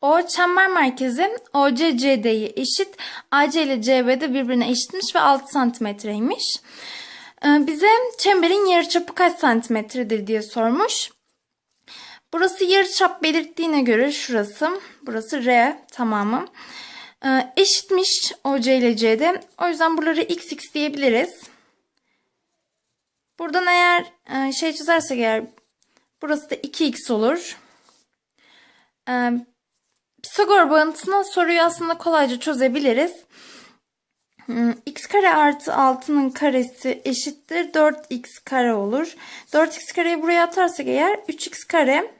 O çember merkezi OCCD'ye eşit. AC ile CB de birbirine eşitmiş ve 6 santimetreymiş. Ee, Bize çemberin yarıçapı kaç santimetredir diye sormuş. Burası yarıçap belirttiğine göre şurası, burası R tamamı. Ee, eşitmiş OC ile CD. O yüzden buraları XX diyebiliriz. Buradan eğer e, şey çizersek eğer burası da 2x olur. Pisagor bağıntısına soruyu aslında kolayca çözebiliriz. Hmm, x kare artı 6'nın karesi eşittir 4x kare olur. 4x kareyi buraya atarsak eğer 3x kare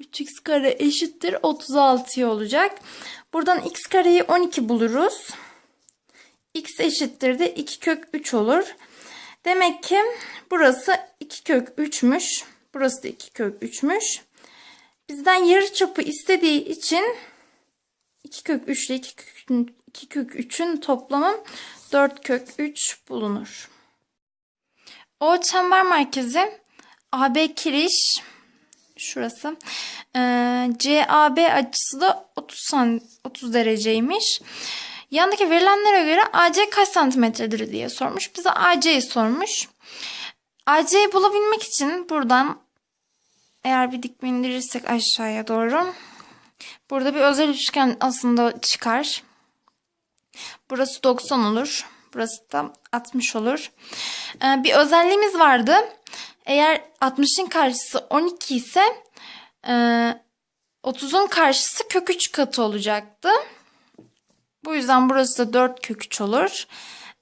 3x kare eşittir 36'ya olacak. Buradan x kareyi 12 buluruz. x eşittir de 2 kök 3 olur. Demek ki burası 2 kök 3'müş. Burası da 2 kök 3'müş. Bizden yarı çapı istediği için 2 kök 3 ile 2 kök, 2 kök 3'ün toplamı 4 kök 3 bulunur. O çember merkezi AB kiriş şurası. Ee, CAB açısı da 30 san, 30 dereceymiş. Yandaki verilenlere göre AC kaç santimetredir diye sormuş. Bize AC'yi sormuş. AC'yi bulabilmek için buradan eğer bir dikme indirirsek aşağıya doğru. Burada bir özel üçgen aslında çıkar. Burası 90 olur. Burası da 60 olur. Ee, bir özelliğimiz vardı. Eğer 60'ın karşısı 12 ise e, 30'un karşısı kök 3 katı olacaktı. Bu yüzden burası da 4 kök 3 olur.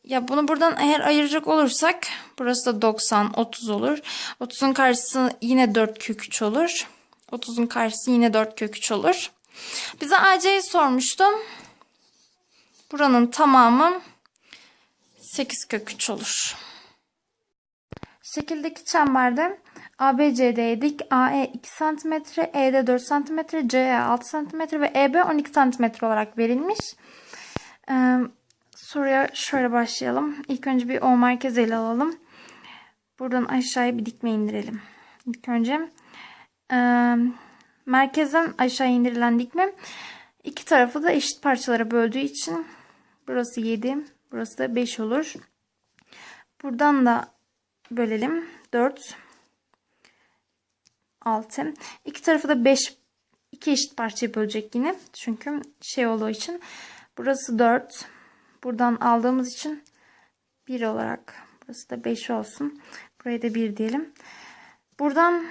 Ya bunu buradan eğer ayıracak olursak burası da 90, 30 olur. 30'un karşısı yine 4 kök 3 olur. 30'un karşısı yine 4 kök 3 olur. Bize AC'yi sormuştum. Buranın tamamı 8 kök 3 olur. Şekildeki çemberde ABCD'ye dik AE 2 cm, ED 4 cm, CE 6 cm ve EB 12 cm olarak verilmiş. Ee, soruya şöyle başlayalım. İlk önce bir O merkez ele alalım. Buradan aşağıya bir dikme indirelim. İlk önce e, merkezden aşağı indirilen dikme iki tarafı da eşit parçalara böldüğü için burası 7, burası da 5 olur. Buradan da bölelim. 4 6 iki tarafı da 5 iki eşit parçaya bölecek yine. Çünkü şey olduğu için burası 4 buradan aldığımız için 1 olarak burası da 5 olsun. Buraya da 1 diyelim. Buradan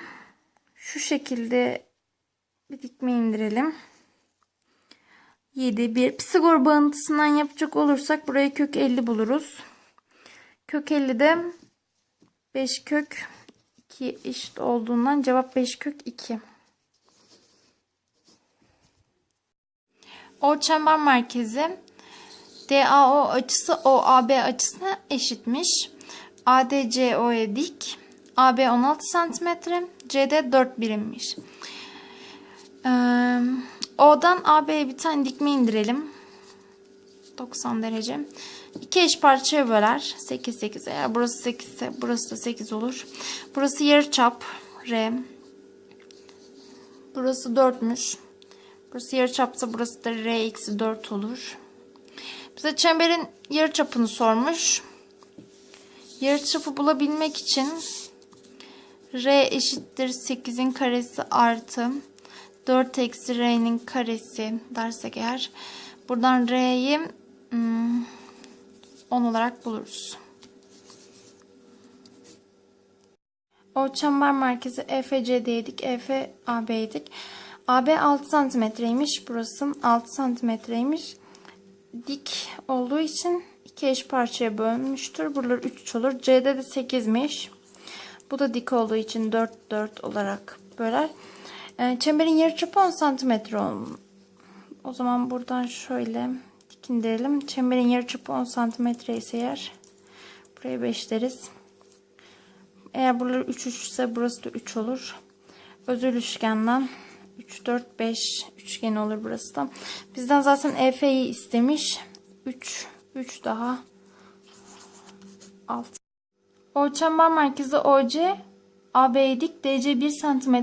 şu şekilde bir dikme indirelim. 7 1 Pisagor bağıntısından yapacak olursak buraya kök 50 buluruz. Kök 50 de 5 kök 2 eşit olduğundan cevap 5 kök 2. O çember merkezi DAO açısı OAB açısına eşitmiş. ADCO'ya dik. AB 16 cm, CD 4 birimmiş. Ee, O'dan AB'ye bir tane dikme indirelim. 90 derece. İki eş parçaya böler. 8 8 eğer burası 8 ise burası da 8 olur. Burası yarı çap R. Burası 4'müş. Burası yarı çapsa burası da R eksi 4 olur. Bize çemberin yarı çapını sormuş. Yarı çapı bulabilmek için R eşittir 8'in karesi artı 4 eksi R'nin karesi dersek eğer buradan R'yi hmm, 10 olarak buluruz. O çember merkezi EFC'deydik. EF AB'ydik. AB 6 santimetreymiş. Burası 6 santimetreymiş. Dik olduğu için iki eş parçaya bölmüştür. Buralar 3 olur. C'de de 8'miş. Bu da dik olduğu için 4 4 olarak böler. Ee, çemberin yarıçapı 10 santimetre olmalı. O zaman buradan şöyle dik indirelim. Çemberin yarıçapı 10 santimetre ise eğer buraya 5 deriz. Eğer buraları 3 3 ise burası da 3 olur. Özel üçgenden 3 4 5 üçgen olur burası da. Bizden zaten EF'yi istemiş. 3 3 daha 6. O çember merkezi OC AB'ye dik DC 1 cm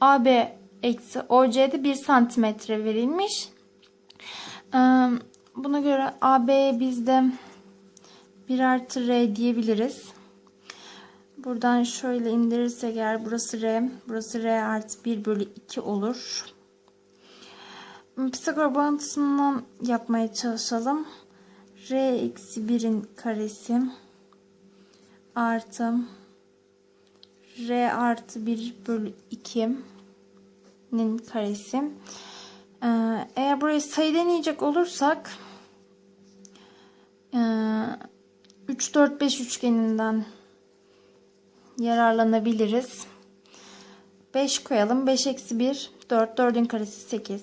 AB eksi OC'de 1 santimetre verilmiş. Ee, Buna göre AB'ye bizde 1 artı R diyebiliriz. Buradan şöyle indirirsek eğer burası R, burası R artı 1 bölü 2 olur. Pisagor bağıntısından yapmaya çalışalım. R eksi 1'in karesi artı R artı 1 bölü 2'nin karesi. Ee, eğer burayı sayı deneyecek olursak 3 4 5 üçgeninden yararlanabiliriz. 5 koyalım. 5 eksi 1 4 4'ün karesi 8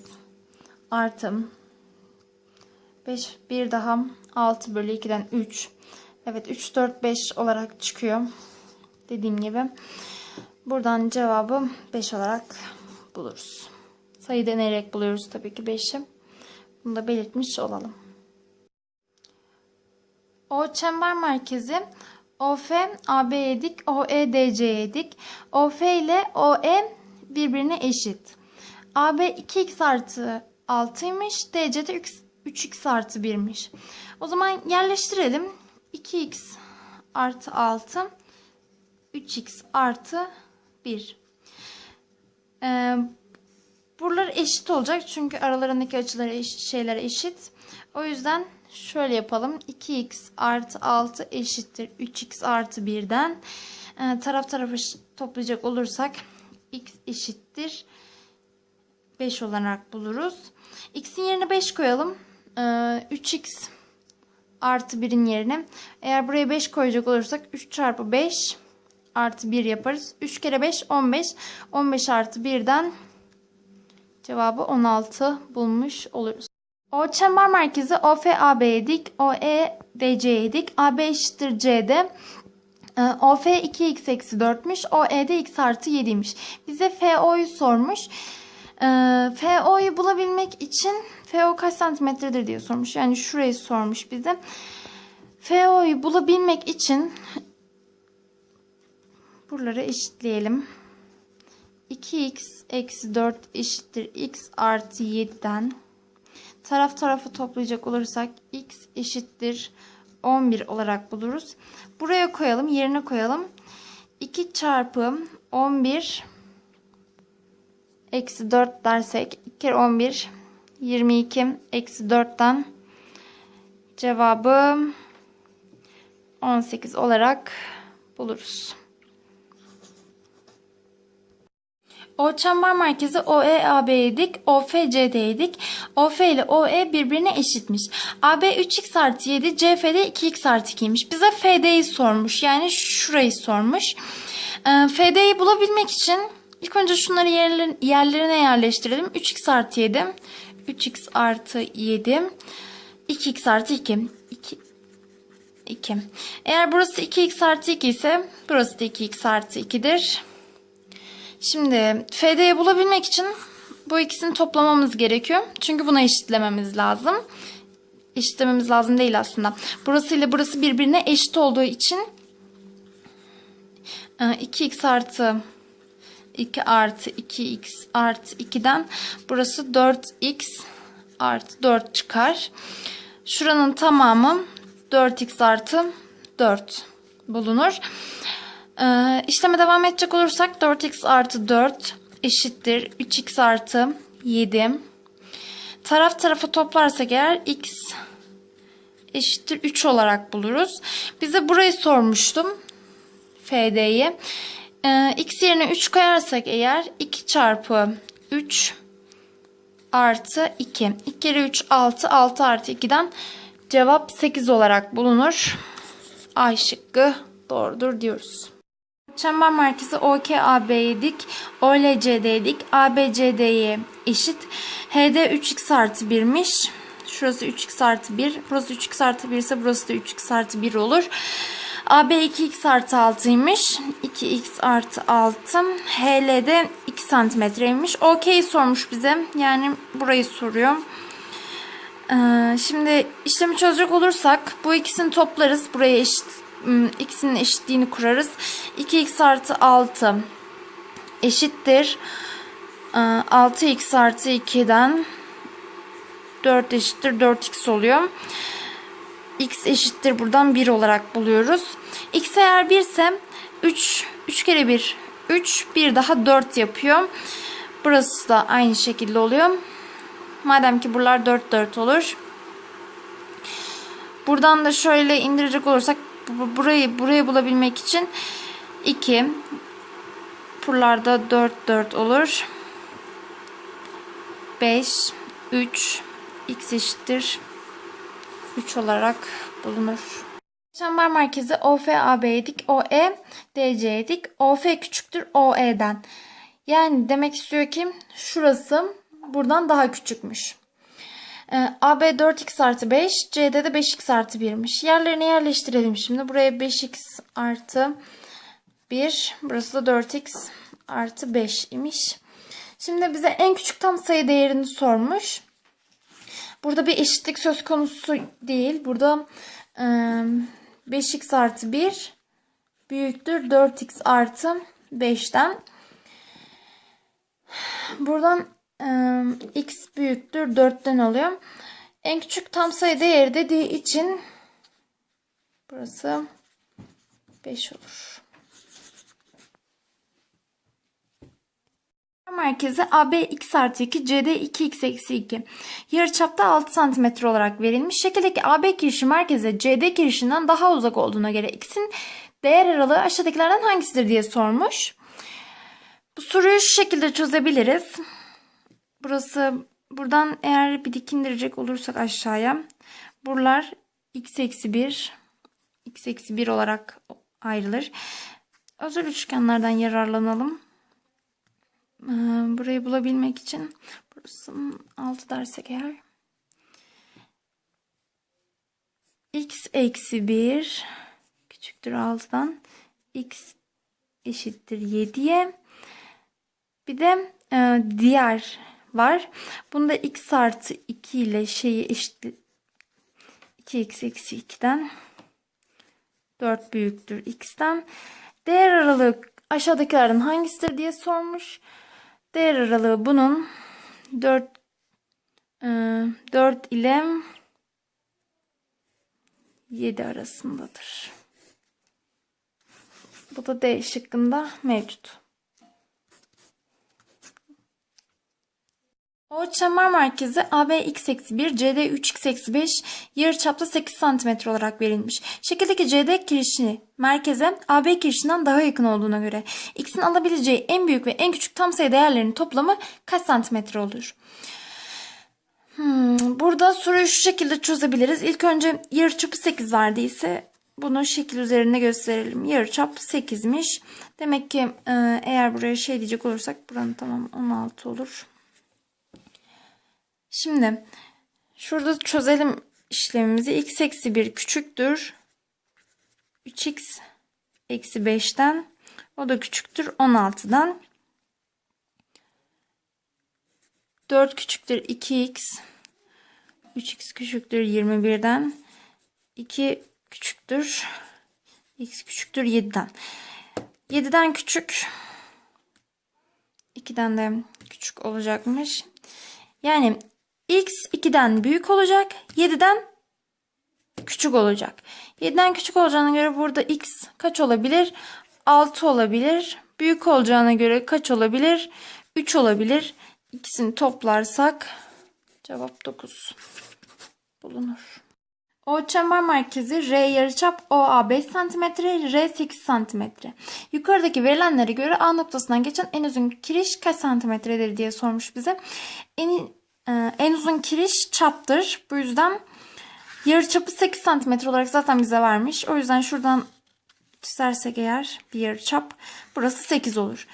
artı 5 bir daha 6 bölü 2'den 3 evet 3 4 5 olarak çıkıyor dediğim gibi. Buradan cevabı 5 olarak buluruz. Sayı deneyerek buluyoruz tabii ki 5'i bunu da belirtmiş olalım. O çember merkezi OF AB'ye dik, OE DC'ye dik. OF ile OE birbirine eşit. AB 2x artı 6'ymış. DC de 3x artı 1'miş. O zaman yerleştirelim. 2x artı 6 3x artı 1. Ee, buralar eşit olacak. Çünkü aralarındaki açılar eş, şeyler eşit. O yüzden şöyle yapalım. 2x artı 6 eşittir 3x artı 1'den. Ee, taraf tarafı toplayacak olursak x eşittir 5 olarak buluruz. X'in yerine 5 koyalım. Ee, 3x artı 1'in yerine. Eğer buraya 5 koyacak olursak 3 çarpı 5 artı 1 yaparız. 3 kere 5 15. 15 artı 1'den cevabı 16 bulmuş oluruz. O çember merkezi OF AB'ye dik, OE DC'ye dik, AB eşittir C'de. OF 2x eksi 4'müş. OE'de x artı 7'ymiş. Bize FO'yu sormuş. Ee, FO'yu bulabilmek için FO kaç santimetredir diye sormuş. Yani şurayı sormuş bize. FO'yu bulabilmek için buraları eşitleyelim. 2x eksi 4 eşittir x artı 7'den taraf tarafı toplayacak olursak x eşittir 11 olarak buluruz. Buraya koyalım yerine koyalım. 2 çarpı 11 eksi 4 dersek 2 kere 11 22 eksi 4'ten cevabı 18 olarak buluruz. O çember merkezi OE AB'ye dik, OF CD'ye dik. OF ile OE birbirine eşitmiş. AB 3x artı 7, CF'de 2x artı 2'ymiş. Bize FD'yi sormuş. Yani şurayı sormuş. Ee, FD'yi bulabilmek için ilk önce şunları yerlerine yerleştirelim. 3x artı 7, 3x artı 7, 2x artı 2. 2 2. Eğer burası 2x artı 2 ise burası da 2x artı 2'dir. Şimdi FD'yi bulabilmek için bu ikisini toplamamız gerekiyor. Çünkü buna eşitlememiz lazım. Eşitlememiz lazım değil aslında. Burası ile burası birbirine eşit olduğu için 2x artı 2 artı 2x artı 2'den burası 4x artı 4 çıkar. Şuranın tamamı 4x artı 4 bulunur. Ee, işleme devam edecek olursak 4x artı 4 eşittir 3x artı 7. Taraf tarafa toplarsak eğer x eşittir 3 olarak buluruz. Bize burayı sormuştum. FD'yi. Ee, x yerine 3 koyarsak eğer 2 çarpı 3 artı 2. 2 kere 3 6 6 artı 2'den cevap 8 olarak bulunur. A şıkkı doğrudur diyoruz. Çember merkezi OKAB'ye dik, OLCD'ye dik, ABCD'ye eşit. HD 3x artı 1'miş. Şurası 3x artı 1. Burası 3x artı 1 ise burası da 3x artı 1 olur. AB 2x artı 6'ymış. 2x artı 6. HL'de 2 santimetreymiş. OK sormuş bize. Yani burayı soruyor. Ee, şimdi işlemi çözecek olursak bu ikisini toplarız. Buraya eşit x'in eşitliğini kurarız. 2x artı 6 eşittir. Ee, 6x artı 2'den 4 eşittir 4x oluyor. x eşittir buradan 1 olarak buluyoruz. x eğer 1 ise 3, 3 kere 1 3, 1 daha 4 yapıyor. Burası da aynı şekilde oluyor. Madem ki buralar 4 4 olur. Buradan da şöyle indirecek olursak burayı burayı bulabilmek için 2 buralarda 4 4 olur. 5 3 x eşittir 3 olarak bulunur. Çember merkezi OFAB'ydik. OE DC'ydik. OF küçüktür OE'den. Yani demek istiyor ki şurası buradan daha küçükmüş. Ee, AB 4x artı 5, CD de 5x artı 1'miş. Yerlerine yerleştirelim şimdi. Buraya 5x artı 1, burası da 4x artı 5 imiş. Şimdi bize en küçük tam sayı değerini sormuş. Burada bir eşitlik söz konusu değil. Burada e, 5x artı 1 büyüktür 4x artı 5'ten. Buradan x büyüktür 4'ten oluyor. En küçük tam sayı değeri dediği için burası 5 olur. merkezi AB x artı 2 CD 2x eksi 2 yarıçapta 6 cm olarak verilmiş. Şekildeki AB kirişi merkeze CD kirişinden daha uzak olduğuna göre x'in değer aralığı aşağıdakilerden hangisidir diye sormuş. Bu soruyu şu şekilde çözebiliriz. Burası buradan eğer bir dik indirecek olursak aşağıya buralar x eksi 1 x eksi 1 olarak ayrılır. Özel üçgenlerden yararlanalım. Ee, burayı bulabilmek için burası 6 dersek eğer x eksi 1 küçüktür 6'dan x eşittir 7'ye bir de e, diğer var. Bunda x artı 2 ile şeyi eşit 2x eksi 2'den 4 büyüktür x'ten. Değer aralığı aşağıdakilerden hangisidir diye sormuş. Değer aralığı bunun 4 4 ile 7 arasındadır. Bu da D şıkkında mevcut. O çember merkezi AB x eksi 1, CD 3x eksi 5, yarıçapta 8 cm olarak verilmiş. Şekildeki CD kirişi merkeze AB kirişinden daha yakın olduğuna göre x'in alabileceği en büyük ve en küçük tam sayı değerlerinin toplamı kaç santimetre olur? Hmm, burada soruyu şu şekilde çözebiliriz. İlk önce yarıçapı 8 verdiyse bunu şekil üzerinde gösterelim. Yarıçap 8'miş. Demek ki e, eğer buraya şey diyecek olursak buranın tamam 16 olur. Şimdi şurada çözelim işlemimizi. x eksi 1 küçüktür. 3x eksi 5'ten o da küçüktür 16'dan. 4 küçüktür 2x 3x küçüktür 21'den 2 küçüktür x küçüktür 7'den 7'den küçük 2'den de küçük olacakmış. Yani x 2'den büyük olacak. 7'den küçük olacak. 7'den küçük olacağına göre burada x kaç olabilir? 6 olabilir. Büyük olacağına göre kaç olabilir? 3 olabilir. İkisini toplarsak cevap 9 bulunur. O çember merkezi R yarıçap OA 5 cm, R 8 cm. Yukarıdaki verilenlere göre A noktasından geçen en uzun kiriş kaç santimetredir diye sormuş bize. En, e, en uzun kiriş çaptır. Bu yüzden yarıçapı 8 cm olarak zaten bize vermiş. O yüzden şuradan çizersek eğer bir yarıçap burası 8 olur.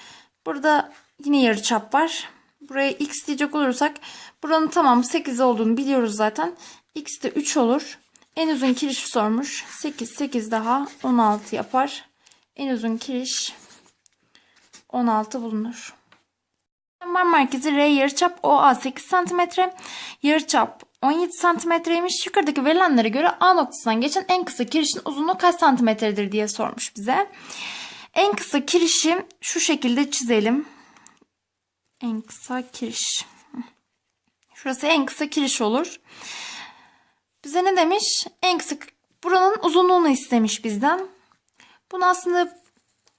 Burada yine yarıçap var. Buraya x diyecek olursak buranın tamam 8 olduğunu biliyoruz zaten. x de 3 olur. En uzun kiriş sormuş. 8 8 daha 16 yapar. En uzun kiriş 16 bulunur. Çember merkezi R yarıçap OA 8 cm. Yarıçap 17 santimetreymiş. Yukarıdaki verilenlere göre A noktasından geçen en kısa kirişin uzunluğu kaç santimetredir diye sormuş bize. En kısa kirişi şu şekilde çizelim. En kısa kiriş. Şurası en kısa kiriş olur. Bize ne demiş? En kısa buranın uzunluğunu istemiş bizden. Bunu aslında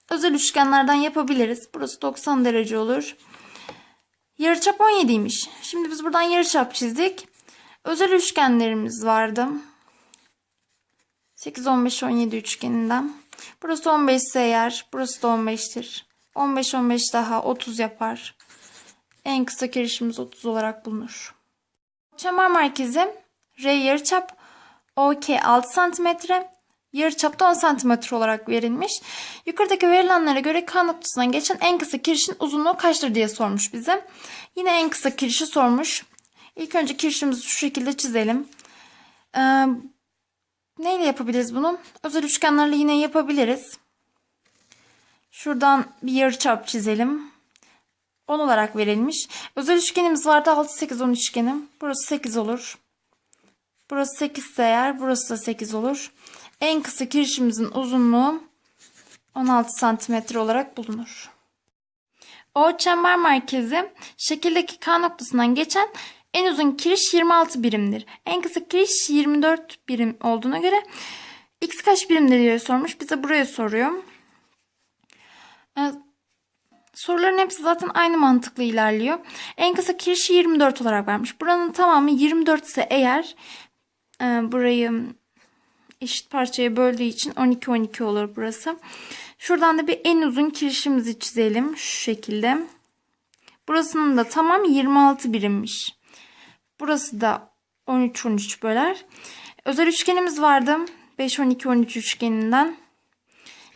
özel üçgenlerden yapabiliriz. Burası 90 derece olur. Yarıçap 17'ymiş. Şimdi biz buradan yarıçap çizdik. Özel üçgenlerimiz vardı. 8, 15, 17 üçgeninden. Burası 15 ise eğer burası da 15'tir. 15, 15 daha 30 yapar. En kısa kirişimiz 30 olarak bulunur. Çember merkezi R yarıçap OK 6 cm yarıçapta 10 cm olarak verilmiş. Yukarıdaki verilenlere göre K noktasından geçen en kısa kirişin uzunluğu kaçtır diye sormuş bize. Yine en kısa kirişi sormuş. İlk önce kirişimizi şu şekilde çizelim. Ee, neyle yapabiliriz bunu? Özel üçgenlerle yine yapabiliriz. Şuradan bir yarıçap çizelim. 10 olarak verilmiş. Özel üçgenimiz vardı 6 8 10 üçgeni. Burası 8 olur. Burası 8 ise eğer burası da 8 olur. En kısa kirişimizin uzunluğu 16 santimetre olarak bulunur. O çember merkezi şekildeki K noktasından geçen en uzun kiriş 26 birimdir. En kısa kiriş 24 birim olduğuna göre x kaç birimdir diye sormuş. Bize buraya soruyor. Ee, Soruların hepsi zaten aynı mantıkla ilerliyor. En kısa kirişi 24 olarak vermiş. Buranın tamamı 24 ise eğer e, burayı eşit parçaya böldüğü için 12 12 olur burası. Şuradan da bir en uzun kirişimizi çizelim şu şekilde. Burasının da tamam 26 birimmiş. Burası da 13 13 böler. Özel üçgenimiz vardı. 5 12 13 üçgeninden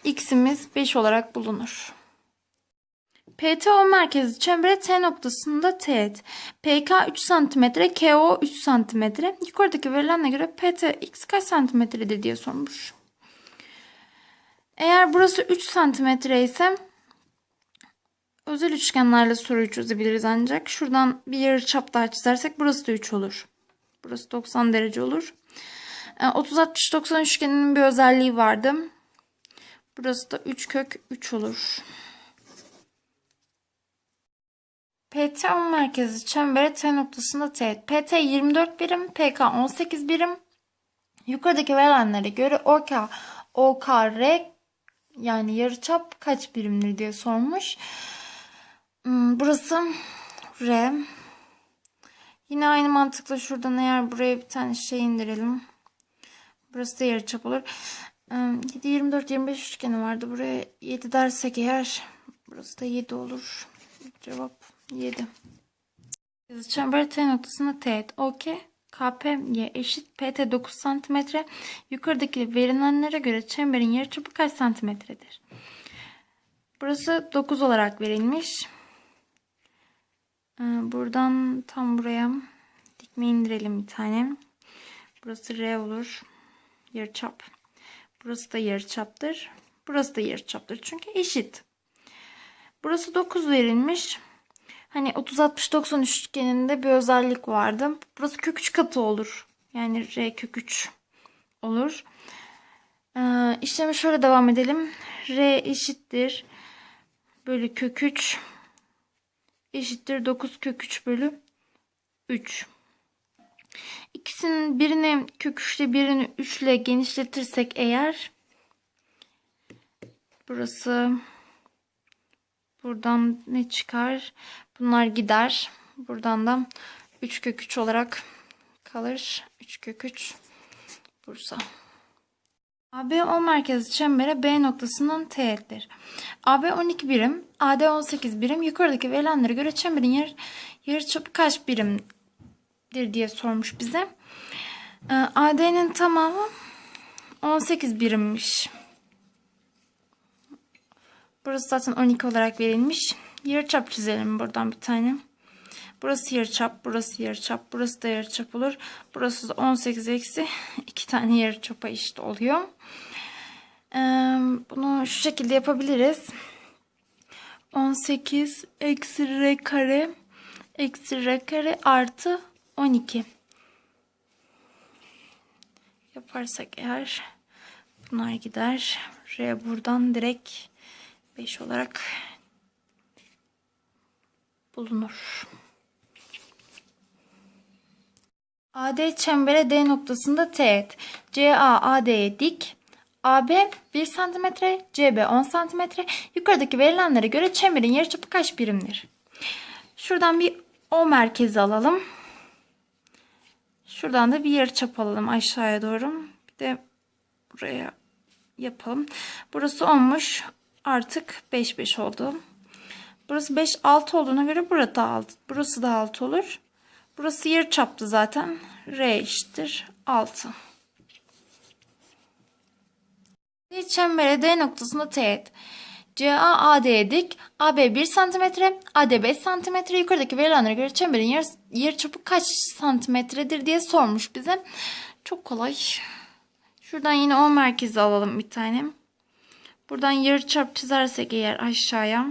x'imiz 5 olarak bulunur. PTO merkezi çembere T noktasında teğet. PK 3 cm, KO 3 cm. Yukarıdaki verilenle göre PT x kaç santimetredir diye sormuş. Eğer burası 3 cm ise özel üçgenlerle soruyu çözebiliriz ancak. Şuradan bir yarı çap daha çizersek burası da 3 olur. Burası 90 derece olur. 30-60-90 üçgeninin bir özelliği vardı. Burası da 3 kök 3 olur. PT 10 merkezi çembere T noktasında teğet. PT 24 birim, PK 18 birim. Yukarıdaki verilenlere göre OK, OKR yani yarıçap kaç birimdir diye sormuş. Hmm, Burası R. Yine aynı mantıkla şuradan eğer buraya bir tane şey indirelim. Burası da yarıçap olur. 7, 24, 25 üçgeni vardı. Buraya 7 dersek eğer burası da 7 olur. Cevap 7. Çember T noktasında teğet. OK. KPY eşit PT 9 cm. Yukarıdaki verilenlere göre çemberin yarıçapı kaç santimetredir? Burası 9 olarak verilmiş. Ee, Buradan tam buraya dikme indirelim bir tane. Burası R olur. Yarıçap. Burası da yarıçaptır. Burası da yarıçaptır. Çünkü eşit. Burası 9 verilmiş. Hani 30-60-90 üçgeninde bir özellik vardı. Burası kök 3 katı olur. Yani R kök 3 olur. Ee, işlemi şöyle devam edelim. R eşittir. Bölü kök 3 eşittir 9 kök 3 bölü 3. İkisinin birini kök 3 ile birini 3 ile genişletirsek eğer burası buradan ne çıkar? Bunlar gider. Buradan da 3 kök 3 olarak kalır. 3 kök 3 Bursa. AB 10 merkezi çembere B noktasından teğettir. AB 12 birim, AD 18 birim. Yukarıdaki verilenlere göre çemberin yer, yarıçapı kaç birimdir diye sormuş bize. Ee, AD'nin tamamı 18 birimmiş. Burası zaten 12 olarak verilmiş. Yarıçap çizelim buradan bir tane. Burası yarıçap, burası yarıçap, burası da yarıçap olur. Burası da 18 eksi 2 tane yarıçapa eşit oluyor. Ee, bunu şu şekilde yapabiliriz. 18 eksi r kare eksi r kare artı 12 yaparsak eğer bunlar gider. R buradan direkt 5 olarak bulunur. AD çembere D noktasında teğet. CA AD'ye dik. AB 1 cm, CB 10 cm. Yukarıdaki verilenlere göre çemberin yarıçapı kaç birimdir? Şuradan bir O merkezi alalım. Şuradan da bir yarıçap alalım aşağıya doğru. Bir de buraya yapalım. Burası 10'muş. Artık 5 5 oldu. Burası 5 6 olduğuna göre burası da 6. Burası da 6 olur. Burası yarı çaptı zaten. R eşittir 6. D çembere D noktasında teğet. CA AD'ye dik. AB 1 cm, AD 5 cm. Yukarıdaki verilenlere göre çemberin yarı, yarıçapı kaç santimetredir diye sormuş bize. Çok kolay. Şuradan yine O merkezi alalım bir tane. Buradan yarıçap çizersek eğer aşağıya.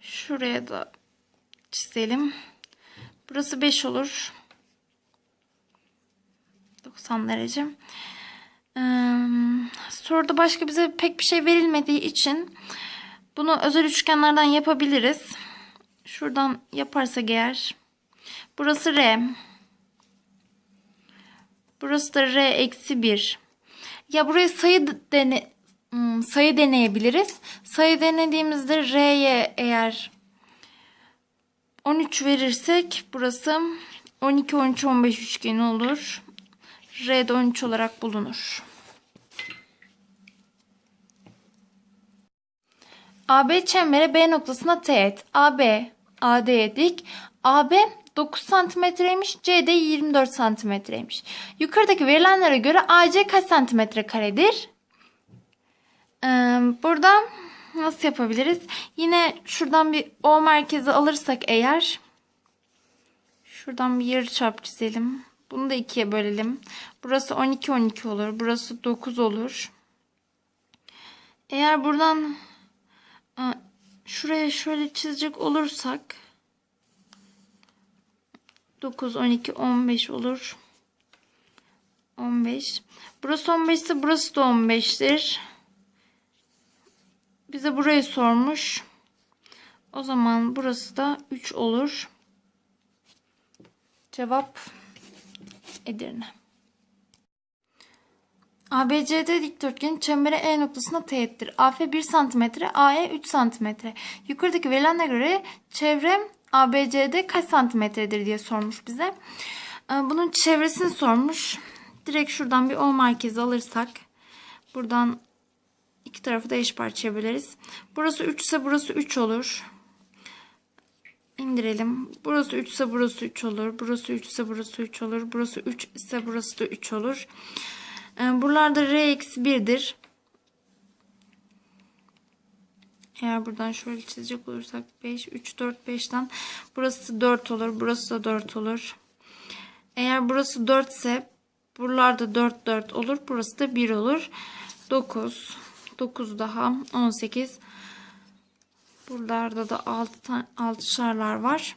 Şuraya da çizelim. Burası 5 olur. 90 derece. Ee, soruda başka bize pek bir şey verilmediği için bunu özel üçgenlerden yapabiliriz. Şuradan yaparsak eğer. Burası R. Burası da R eksi 1. Ya buraya sayı dene, hmm, sayı deneyebiliriz. Sayı denediğimizde R'ye eğer 13 verirsek burası 12, 13, 15 üçgeni olur. R'de 13 olarak bulunur. AB çembere B noktasına teğet. AB AD'ye dik. AB 9 santimetreymiş. CD 24 santimetreymiş. Yukarıdaki verilenlere göre AC kaç santimetre karedir? Ee, burada nasıl yapabiliriz? Yine şuradan bir O merkezi alırsak eğer şuradan bir yarıçap çizelim. Bunu da ikiye bölelim. Burası 12 12 olur. Burası 9 olur. Eğer buradan şuraya şöyle çizecek olursak 9 12 15 olur. 15. Burası 15 ise burası da 15'tir. Bize burayı sormuş. O zaman burası da 3 olur. Cevap Edirne. ABCD dikdörtgenin çembere E noktasına teğettir. AF 1 cm, AE 3 cm. Yukarıdaki verilenlere göre çevre ABCD kaç santimetredir diye sormuş bize. Ee, Bunun çevresini sormuş. Direkt şuradan bir O merkezi alırsak buradan iki tarafı da eş parçaya böleriz. Burası 3 ise burası 3 olur. İndirelim. Burası 3 ise burası 3 olur. Burası 3 ise burası 3 olur. Burası 3 ise burası da 3 olur. Ee, buralarda R eksi 1'dir. Eğer buradan şöyle çizecek olursak 5, 3, 4, 5'ten burası 4 olur. Burası da 4 olur. Eğer burası 4 ise buralarda 4, 4 olur. Burası da 1 olur. 9, 9 daha 18. Buralarda da 6 tane 6'şarlar var.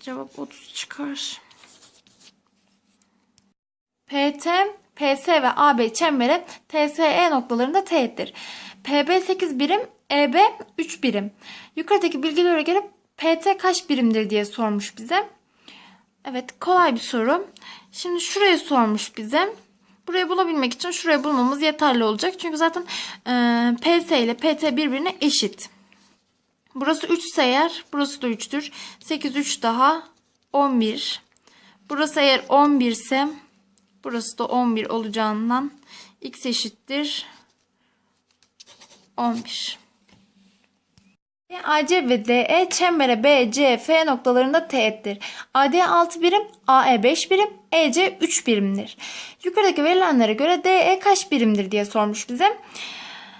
Cevap 30 çıkar. PT, PS ve AB çembere TSE noktalarında teğettir. PB 8 birim, EB 3 birim. Yukarıdaki bilgilere göre PT kaç birimdir diye sormuş bize. Evet kolay bir soru. Şimdi şurayı sormuş bize. Burayı bulabilmek için şurayı bulmamız yeterli olacak. Çünkü zaten e, PS ile PT birbirine eşit. Burası 3 ise eğer burası da 3'tür. 8 3 daha 11. Burası eğer 11 ise burası da 11 olacağından x eşittir 11. AC ve DE çembere BCF noktalarında teğettir. AD 6 birim, AE 5 birim, EC 3 birimdir. Yukarıdaki verilenlere göre DE kaç birimdir diye sormuş bize.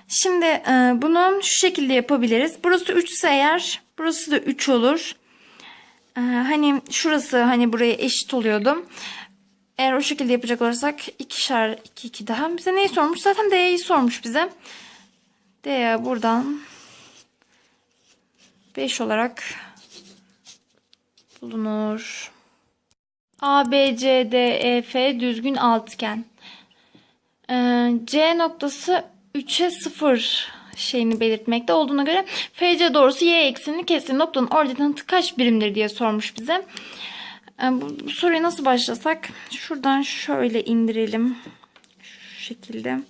Şimdi e, bunu şu şekilde yapabiliriz. Burası 3 ise eğer burası da 3 olur. E, hani şurası hani buraya eşit oluyordu. Eğer o şekilde yapacak olursak ikişer 2 2 daha bize neyi sormuş? Zaten D'yi sormuş bize. D buradan 5 olarak bulunur. A, B, C, D, E, F düzgün altıgen. Ee, C noktası 3'e 0 şeyini belirtmekte olduğuna göre FC doğrusu y eksenini kestiği noktanın ordinatı kaç birimdir diye sormuş bize. Ee, Bu, bu soruyu nasıl başlasak? Şuradan şöyle indirelim. Şu şekilde.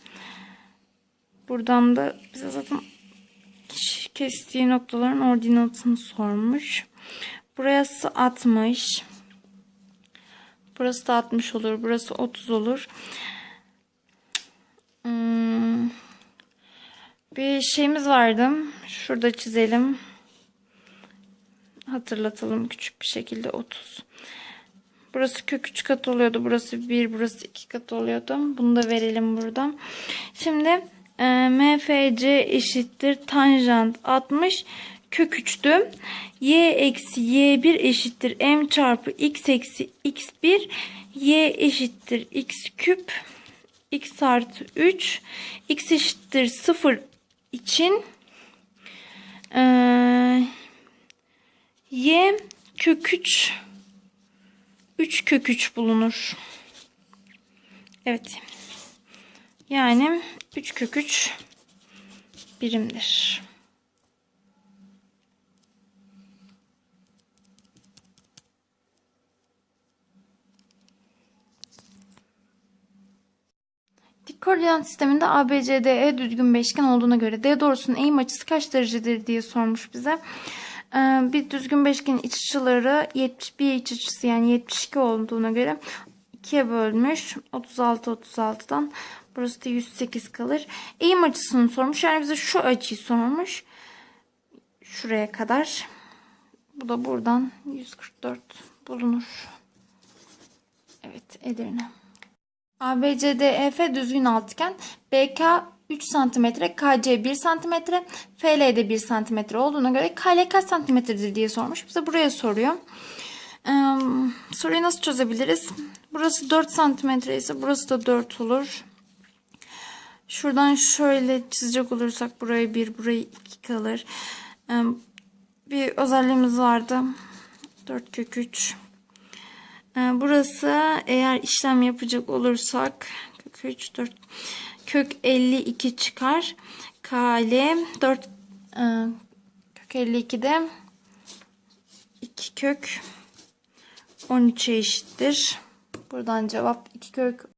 Buradan da bize zaten kestiği noktaların ordinatını sormuş. Burası 60. Burası da 60 olur. Burası 30 olur. Hmm. Bir şeyimiz vardı. Şurada çizelim. Hatırlatalım küçük bir şekilde 30. Burası kök 3 kat oluyordu. Burası 1, burası 2 kat oluyordu. Bunu da verelim buradan. Şimdi e, MFC eşittir tanjant 60 kök 3'tü. Y eksi Y1 eşittir M çarpı X eksi X1 Y eşittir X küp X artı 3 X eşittir 0 için eee Y kök 3 3 kök 3 bulunur. Evet. Yani 3 kök 3 birimdir. Dik koordinat sisteminde ABCDE düzgün beşgen olduğuna göre D doğrusunun eğim açısı kaç derecedir diye sormuş bize. Ee, bir düzgün beşgenin iç açıları 71 iç açısı yani 72 olduğuna göre 2'ye bölmüş. 36 36'dan burası da 108 kalır. Eğim açısını sormuş. Yani bize şu açıyı sormuş. Şuraya kadar. Bu da buradan 144 bulunur. Evet Edirne. ABCDEF düzgün altıgen. BK 3 cm, KC 1 cm, FL de 1 cm olduğuna göre KL kaç santimetredir diye sormuş. Bize buraya soruyor. Ee, soruyu nasıl çözebiliriz? Burası 4 cm ise burası da 4 olur. Şuradan şöyle çizecek olursak buraya 1, buraya 2 kalır. Ee, bir özelliğimiz vardı. 4 kök 3. Ee, Burası eğer işlem yapacak olursak kök 3 4 kök 52 çıkar. Kale 4 e, kök 52'de 2 kök 13'e eşittir. Buradan cevap 2 kök